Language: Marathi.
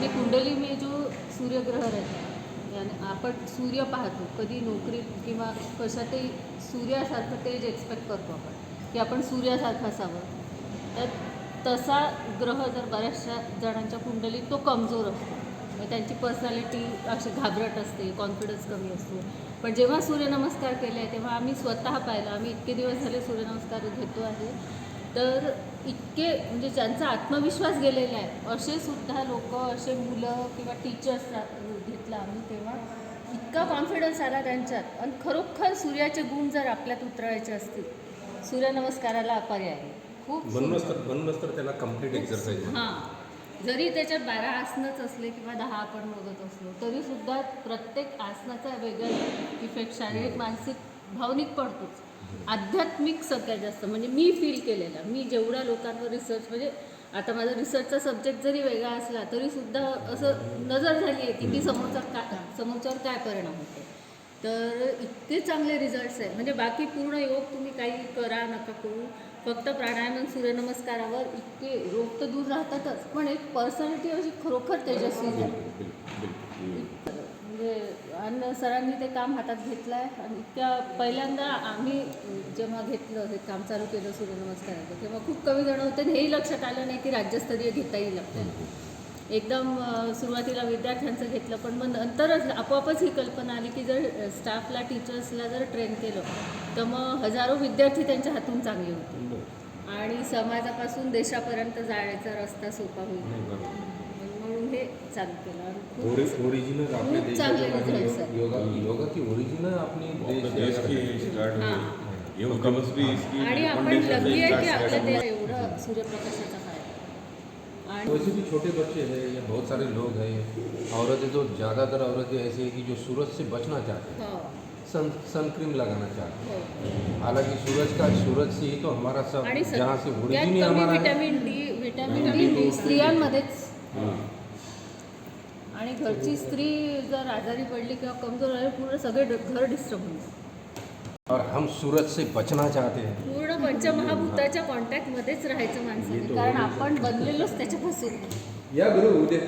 मी कुंडली में जो सूर्यग्रह रहता याने आपण सूर्य पाहतो कधी नोकरीत किंवा कशातही सूर्यासारखं तेज एक्सपेक्ट करतो आपण की आपण सूर्यासारखं असावं. तर तसा ग्रह जर बऱ्याचशा जणांच्या कुंडलीत तो कमजोर असतो. मग त्यांची पर्सनॅलिटी अशी घाबरट असते कॉन्फिडन्स कमी असतो. पण जेव्हा सूर्यनमस्कार केले तेव्हा आम्ही स्वतः पाहिलं आम्ही इतके दिवस झाले सूर्यनमस्कार घेतो आहे तर इतके म्हणजे ज्यांचा आत्मविश्वास गेलेला आहे असे सुद्धा लोक असे मुलं किंवा टीचर्स घेतलं आम्ही तेव्हा इतका कॉन्फिडन्स आला त्यांच्यात. आणि खरोखर सूर्याचे गुण जर आपल्यात उतरवायचे असतील सूर्यनमस्काराला अपर्याय आहे. खूप म्हणूनच तर म्हणूनच तर त्याला कंप्लीट एक्झरसाइज हां. जरी त्याच्यात बारा आसनच असले किंवा दहा आपण बघत असलो तरी सुद्धा प्रत्येक आसनाचा वेगळा इफेक्ट शारीरिक मानसिक भावनिक पडतोच. आध्यात्मिक सगळ्यात जास्त. म्हणजे मी फील केलेला. मी जेवढ्या लोकांवर रिसर्च म्हणजे आता माझा रिसर्चचा सब्जेक्ट जरी वेगळा असला तरी सुद्धा असं नजर झाली आहे की ती समोरचा का समोरच्यावर काय परिणाम होतो तर इतके चांगले रिझल्ट्स आहे. म्हणजे बाकी पूर्ण योग तुम्ही काही करा नका करू. फक्त प्राणायाम सूर्यनमस्कारावर इतके रोग तर दूर राहतातच. पण एक पर्सनॅलिटी अशी खरोखर तेजस्वी झाली. म्हणजे आणि सरांनी ते काम हातात घेतलं आहे आणि इतक्या पहिल्यांदा आम्ही जेव्हा घेतलं हे काम चालू केलं सूर्यनमस्काराचं तेव्हा खूप कमी जण होते आणि हेही लक्षात आलं नाही की राज्यस्तरीय घेता येईल आपल्याला. एकदम सुरुवातीला विद्यार्थ्यांचं घेतलं पण मग नंतरच आपोआपच ही कल्पना आली की जर स्टाफला टीचर्सला जर ट्रेन केलं तर मग हजारो विद्यार्थी त्यांच्या हातून चांगले होते आणि समाजापासून देशापर्यंत जायचा रस्ता सोपा होईल. म्हणून हे चालू केलं आणि खूप ओरिजिनल आपल्या खूप चांगले देशाच्या results आहेत. योगा योगा की ओरिजिनल अपनी देश देश की स्टार्ट हाँ. हुई। ये कमस भी इसकी आणि आपण foundation से लकी आहे की start आपल्या हुआ। ते एवढं सूर्यप्रकाशाचा फ़ायदा आणि वैसे भी छोटे बच्चे हैं या बहुत सारे लोग हैं औरतें तो ज़्यादातर औरतें ऐसी हैं कि जो सूरज से बचना चाहते हैं। हो। सन सन क्रीम लगाना चाहते हो। हैं। हालाँकि सूरज का सूरज से ही तो हमारा सब आणि जहाँ से सगळ्यात ओरिजिन कमी हमारा है। विटॅमिन डी विटॅमिन डी स्त्रियांमध्येच आणि घरची स्त्री जर आजारी पडली किंवा कमजोर झाली पूर्ण सगळे घर डिस्टर्ब होऊन जातं. और हम सूरज से बचना चाहते हैं पूर्ण पंचमहाभूताच्या कॉन्टॅक्टमध्येच राहायचं माणसाने कारण आपण बनलेलोच त्याच्यापासून या गुरु उद्या